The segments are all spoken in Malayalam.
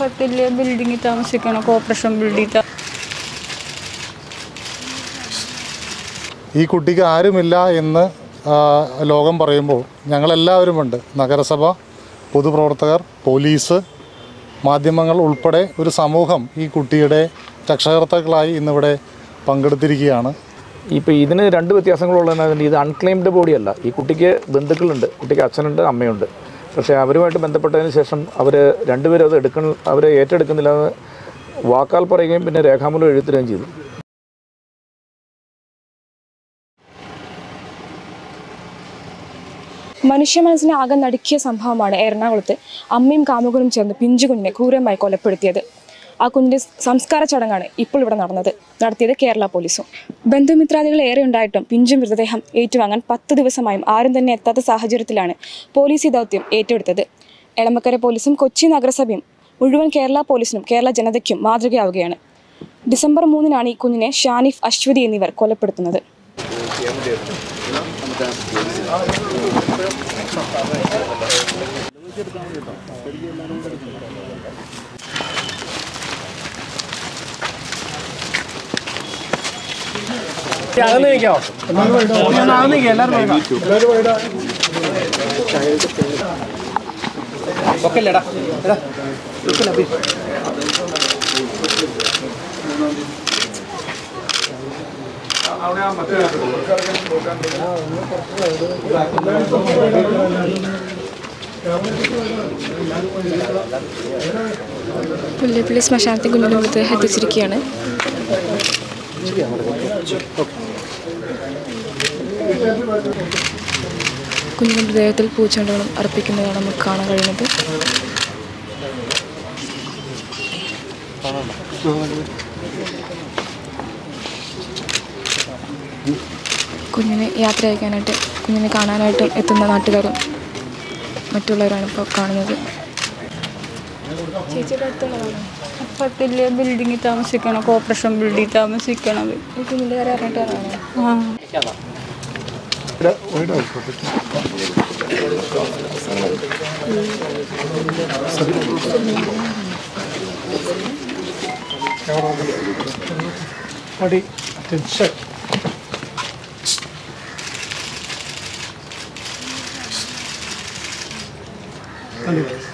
പത്തില്ല ബിൽഡിങ്ങിൽ താമസിക്കണം? കോർപ്പറേഷൻ ബിൽഡിംഗ് ഈ കുട്ടിക്ക് ആരുമില്ല എന്ന് ലോകം പറയുമ്പോൾ ഞങ്ങളെല്ലാവരുമുണ്ട്. നഗരസഭ പൊതുപ്രവർത്തകർ പോലീസ് മാധ്യമങ്ങൾ ഉൾപ്പെടെ ഒരു സമൂഹം ഈ കുട്ടിയുടെ രക്ഷകർത്താക്കളായി ഇന്നിവിടെ പങ്കെടുത്തിരിക്കുകയാണ്. ഇപ്പോൾ ഇതിന് രണ്ട് വ്യത്യാസങ്ങളുള്ളതെന്ന് ഇത് അൺക്ലെയിംഡ് ബോഡിയല്ല ഈ കുട്ടിക്ക് ബന്ധുക്കളുണ്ട് കുട്ടിക്ക് അച്ഛനുണ്ട് അമ്മയുണ്ട്. പക്ഷേ അവരുമായിട്ട് ബന്ധപ്പെട്ടതിന് ശേഷം അവർ രണ്ടുപേരും അത് എടുക്കണ അവരെ ഏറ്റെടുക്കുന്നില്ല എന്ന് വാക്കാൽ പറയുകയും പിന്നെ രേഖാമൂലം എഴുത്തുകയും ചെയ്തു. മനുഷ്യ മനസ്സിനെ ആകെ നടുക്കിയ സംഭവമാണ് എറണാകുളത്ത് അമ്മയും കാമുകനും ചേർന്ന് പിഞ്ചുകുഞ്ഞിനെ ക്രൂരമായി കൊലപ്പെടുത്തിയത്. ആ കുഞ്ഞിന്റെ സംസ്കാര ചടങ്ങാണ് ഇപ്പോൾ ഇവിടെ നടന്നത്. നടത്തിയത് കേരള പോലീസും. ബന്ധുമിത്രാദികൾ ഏറെ ഉണ്ടായിട്ടും പിഞ്ചും മൃതദേഹം ഏറ്റുവാങ്ങാൻ പത്ത് ദിവസമായും ആരും തന്നെ എത്താത്ത സാഹചര്യത്തിലാണ് പോലീസ് ഈ ദൗത്യം ഏറ്റെടുത്തത്. എളമക്കര പോലീസും കൊച്ചി നഗരസഭയും മുഴുവൻ കേരള പോലീസിനും കേരള ജനതയ്ക്കും മാതൃകയാവുകയാണ്. ഡിസംബർ മൂന്നിനാണ് ഈ കുഞ്ഞിനെ ഷാനിഫ് അശ്വതി എന്നിവർ കൊലപ്പെടുത്തുന്നത്. പുല്ലേപ്പള്ളി ശ്മശാനത്തെ കുഞ്ഞിനെ മൃതദേഹം എത്തിച്ചിരിക്കുകയാണ്. കുഞ്ഞിന്റെ ദേഹത്തിൽ പൂച്ചെണ്ടുകളും അർപ്പിക്കുന്നതാണ് നമുക്ക് കാണാൻ കഴിയുന്നത്. കുഞ്ഞിനെ യാത്ര അയക്കാനായിട്ട് കുഞ്ഞിനെ കാണാനായിട്ട് എത്തുന്ന നാട്ടുകാരും മറ്റുള്ളവരാണ് ഇപ്പോൾ കാണുന്നത്. ചേച്ചിയുടെ അടുത്തുള്ളതാണ് പത്തില്ല ബിൽഡിങ്ങിൽ താമസിക്കണം കോർപ്പറേഷൻ ബിൽഡിങ്ങിൽ താമസിക്കണം. കുഞ്ഞിന്റെ കാര്യം അറിഞ്ഞിട്ടാണ് ആ. ら俺らをプロテクトあ、何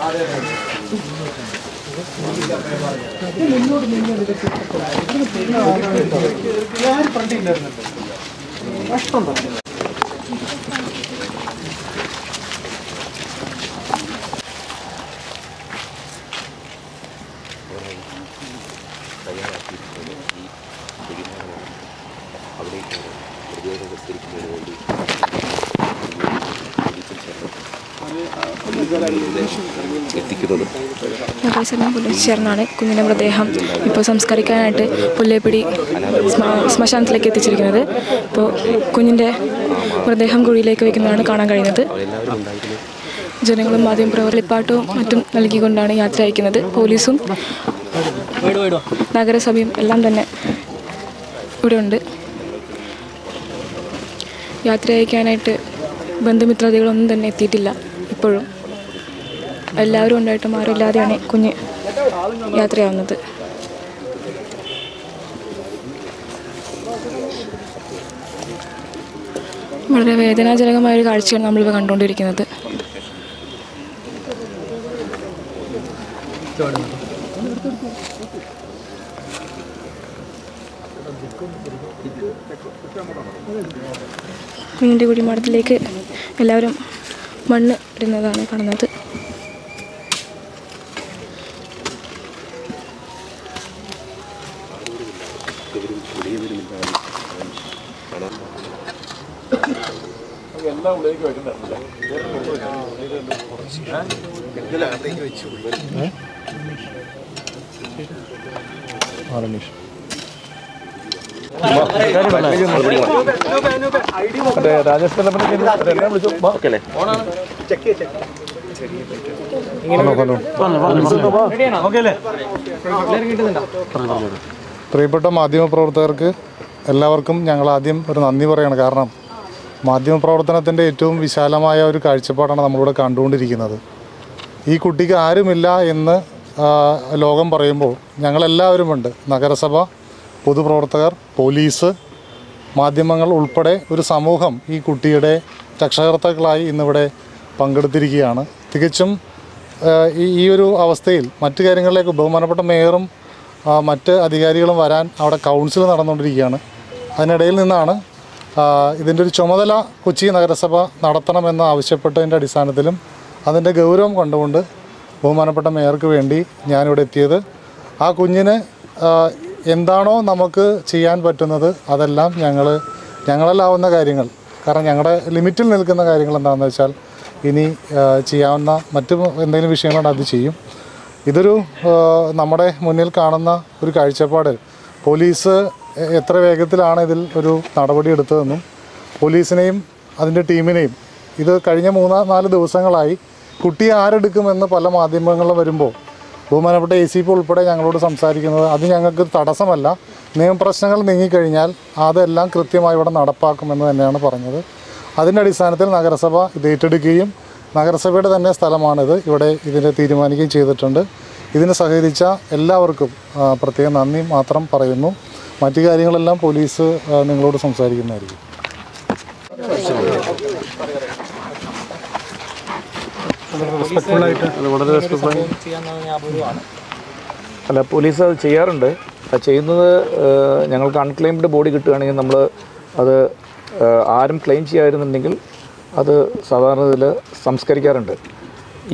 അതെ മുന്നോട്ട് നീങ്ങി ഞാൻ ഫ്രണ്ടിൽ ഉണ്ടായിരുന്നുണ്ട് നഷ്ടം തന്നെ ചേർന്നാണ് കുഞ്ഞിന്റെ മൃതദേഹം. ഇപ്പോൾ സംസ്കരിക്കാനായിട്ട് പുല്ലേപ്പിടി ശ്മ- ശ്മശാനത്തിലേക്ക് എത്തിച്ചിരിക്കുന്നത്. ഇപ്പോൾ കുഞ്ഞിന്റെ മൃതദേഹം കുഴിയിലേക്ക് വയ്ക്കുന്നതാണ് കാണാൻ കഴിയുന്നത്. ജനങ്ങളും മാധ്യമപ്രവർത്തകരും മറ്റും നൽകിക്കൊണ്ടാണ് യാത്ര അയക്കുന്നത്. പോലീസും നഗരസഭയും എല്ലാം തന്നെ ഇവിടെ ഉണ്ട് യാത്ര അയക്കാനായിട്ട് ബന്ധുമിത്രാദികളൊന്നും തന്നെ എത്തിയിട്ടില്ല ഇപ്പോഴും. എല്ലാവരും ഉണ്ടായിട്ട് മാറില്ലാതെയാണ് കുഞ്ഞ് യാത്രയാവുന്നത്. വളരെ വേദനാജനകമായ ഒരു കാഴ്ചയാണ് നമ്മളിപ്പോൾ കണ്ടുകൊണ്ടിരിക്കുന്നത്. കുഞ്ഞിന്റെ കുടിമാടത്തിലേക്ക് എല്ലാവരും മണ്ണ് ഇടുന്നതാണ് കാണുന്നത്. ദുഃഖവരും പുതിയവരുമില്ലാതെ കാണാൻ എല്ലാം പ്രിയപ്പെട്ട മാധ്യമപ്രവർത്തകർക്ക് എല്ലാവർക്കും ഞങ്ങൾ ആദ്യം ഒരു നന്ദി പറയണം. കാരണം മാധ്യമപ്രവർത്തനത്തിന്റെ ഏറ്റവും വിശാലമായ ഒരു കാഴ്ചപ്പാടാണ് നമ്മളിവിടെ കണ്ടുകൊണ്ടിരിക്കുന്നത്. ഈ കുട്ടിക്ക് ആരുമില്ല എന്ന് ലോകം പറയുമ്പോൾ ഞങ്ങളെല്ലാവരുമുണ്ട്. നഗരസഭ പൊതുപ്രവർത്തകർ പോലീസ് മാധ്യമങ്ങൾ ഉൾപ്പെടെ ഒരു സമൂഹം ഈ കുട്ടിയുടെ രക്ഷകർത്താക്കളായി ഇന്നിവിടെ പങ്കെടുത്തിരിക്കുകയാണ്. തികച്ചും ഈ ഒരു അവസ്ഥയിൽ മറ്റു കാര്യങ്ങളിലേക്ക് ബഹുമാനപ്പെട്ട മേയറും മറ്റ് അധികാരികളും വരാൻ അവിടെ കൗൺസിൽ നടന്നുകൊണ്ടിരിക്കുകയാണ്. അതിനിടയിൽ നിന്നാണ് ഇതിന്റെ ഒരു ചുമതല കൊച്ചി നഗരസഭ നടത്തണമെന്ന് ആവശ്യപ്പെട്ടതിന്റെ അടിസ്ഥാനത്തിലും അതിന്റെ ഗൗരവം കണ്ടുകൊണ്ട് ബഹുമാനപ്പെട്ട മേയർക്ക് വേണ്ടി ഞാനിവിടെ എത്തിയത്. ആ കുഞ്ഞിന് എന്താണോ നമുക്ക് ചെയ്യാൻ പറ്റുന്നത് അതെല്ലാം ഞങ്ങൾ ഞങ്ങളെല്ലാവുന്ന കാര്യങ്ങൾ കാരണം ഞങ്ങളുടെ ലിമിറ്റിൽ നിൽക്കുന്ന കാര്യങ്ങൾ എന്താണെന്ന് വെച്ചാൽ ഇനി ചെയ്യാവുന്ന മറ്റു എന്തെങ്കിലും വിഷയങ്ങളുണ്ട് അത് ചെയ്യും. ഇതൊരു നമ്മുടെ മുന്നിൽ കാണുന്ന ഒരു കാഴ്ചപ്പാട്. പോലീസ് എത്ര വേഗത്തിലാണ് ഇതിൽ ഒരു നടപടി എടുത്തതെന്നും പോലീസിനെയും അതിന്റെ ടീമിനെയും ഇത് കഴിഞ്ഞ മൂന്നാ നാല് ദിവസങ്ങളായി കുട്ടിയെ ആരെടുക്കുമെന്ന് പല മാധ്യമങ്ങളും വരുമ്പോൾ ബഹുമാനപ്പെട്ട എ സി പി ഉൾപ്പെടെ ഞങ്ങളോട് സംസാരിക്കുന്നത് അത് ഞങ്ങൾക്ക് തടസ്സമല്ല. നിയമപ്രശ്നങ്ങൾ നീങ്ങിക്കഴിഞ്ഞാൽ അതെല്ലാം കൃത്യമായി ഇവിടെ നടപ്പാക്കുമെന്ന് തന്നെയാണ് പറഞ്ഞത്. അതിന്റെ അടിസ്ഥാനത്തിൽ നഗരസഭ ഇത് ഏറ്റെടുക്കുകയും നഗരസഭയുടെ തന്നെ സ്ഥലമാണിത്. ഇവിടെ ഇതിനെ തീരുമാനിക്കുകയും ചെയ്തിട്ടുണ്ട്. ഇതിന് സഹകരിച്ച എല്ലാവർക്കും പ്രത്യേക നന്ദി മാത്രം പറയുന്നു. മറ്റു കാര്യങ്ങളെല്ലാം പോലീസ് നിങ്ങളോട് സംസാരിക്കുന്നതായിരിക്കും. അല്ല പോലീസ് അത് ചെയ്യാറുണ്ട്. അത് ചെയ്യുന്നത് ഞങ്ങൾക്ക് അൺക്ലെയിംഡ് ബോഡി കിട്ടുകയാണെങ്കിൽ നമ്മൾ അത് ആരും ക്ലെയിം ചെയ്യാതിരുന്നുണ്ടെങ്കിൽ അത് സാധാരണ ഇതിൽ സംസ്കരിക്കാറുണ്ട്.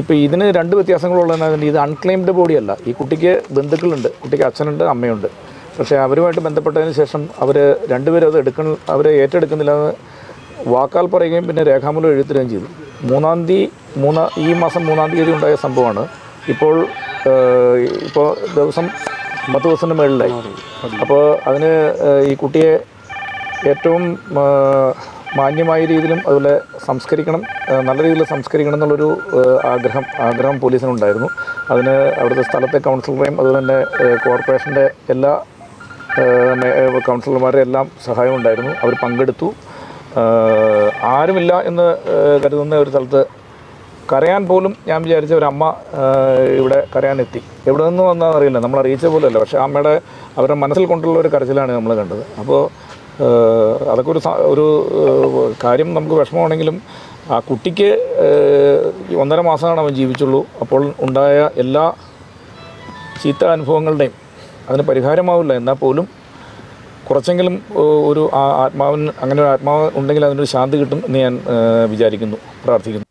ഇപ്പോൾ ഇതിന് രണ്ട് വ്യത്യാസങ്ങളുള്ളതെന്ന് ഇത് അൺക്ലെയിംഡ് ബോഡിയല്ല ഈ കുട്ടിക്ക് ബന്ധുക്കളുണ്ട് കുട്ടിക്ക് അച്ഛനുണ്ട് അമ്മയുണ്ട്. പക്ഷേ അവരുമായിട്ട് ബന്ധപ്പെട്ടതിന് ശേഷം അവർ രണ്ടുപേരും അത് എടുക്കണ അവരെ ഏറ്റെടുക്കുന്നില്ല എന്ന് വാക്കാൽ പറയുകയും പിന്നെ രേഖാമൂലം എഴുതുകയും ചെയ്തു. മൂന്നാം തീയതി മൂന്നാ ഈ മാസം മൂന്നാം തീയതി ഉണ്ടായ സംഭവമാണ്. ഇപ്പോൾ ഇപ്പോൾ ദിവസം പത്ത് ദിവസത്തിന് മുകളിലായി അപ്പോൾ അതിന് ഈ കുട്ടിയെ ഏറ്റവും മാന്യമായ രീതിയിലും അതുപോലെ സംസ്കരിക്കണം നല്ല രീതിയിൽ സംസ്കരിക്കണം എന്നുള്ളൊരു ആഗ്രഹം ആഗ്രഹം പോലീസിനുണ്ടായിരുന്നു. അതിന് അവിടുത്തെ സ്ഥലത്തെ കൗൺസിലറേയും അതുപോലെ തന്നെ കോർപ്പറേഷന്റെ എല്ലാ കൗൺസിലർമാരുടെ എല്ലാം സഹായം ഉണ്ടായിരുന്നു. അവർ പങ്കെടുത്തു. ആരുമില്ല എന്ന് കരുതുന്ന ഒരു സ്ഥലത്ത് കരയാൻ പോലും ഞാൻ വിചാരിച്ച ഒരു അമ്മ ഇവിടെ കരയാനെത്തി. എവിടെ നിന്ന് വന്നാൽ അറിയില്ല. നമ്മൾ അറിയിച്ച പോലെയല്ല പക്ഷേ അമ്മയുടെ അവരുടെ മനസ്സിൽ കൊണ്ടുള്ള ഒരു കരച്ചിലാണ് നമ്മൾ കണ്ടത്. അപ്പോൾ അതൊക്കെ ഒരു ഒരു കാര്യം നമുക്ക് വിഷമമാണെങ്കിലും ആ കുട്ടിക്ക് ഒന്നര മാസമാണ് അവൻ ജീവിച്ചുള്ളൂ. അപ്പോൾ ഉണ്ടായ എല്ലാ ചീത്ത അനുഭവങ്ങളുടെയും അതിന് പരിഹാരമാവില്ല. എന്നാൽ പോലും കുറച്ചെങ്കിലും ഒരു ആത്മാവിന് അങ്ങനെ ഒരു ആത്മാവ് ഉണ്ടെങ്കിൽ അതിനൊരു ശാന്തി കിട്ടും എന്ന് ഞാൻ വിചാരിക്കുന്നു പ്രാർത്ഥിക്കുന്നു.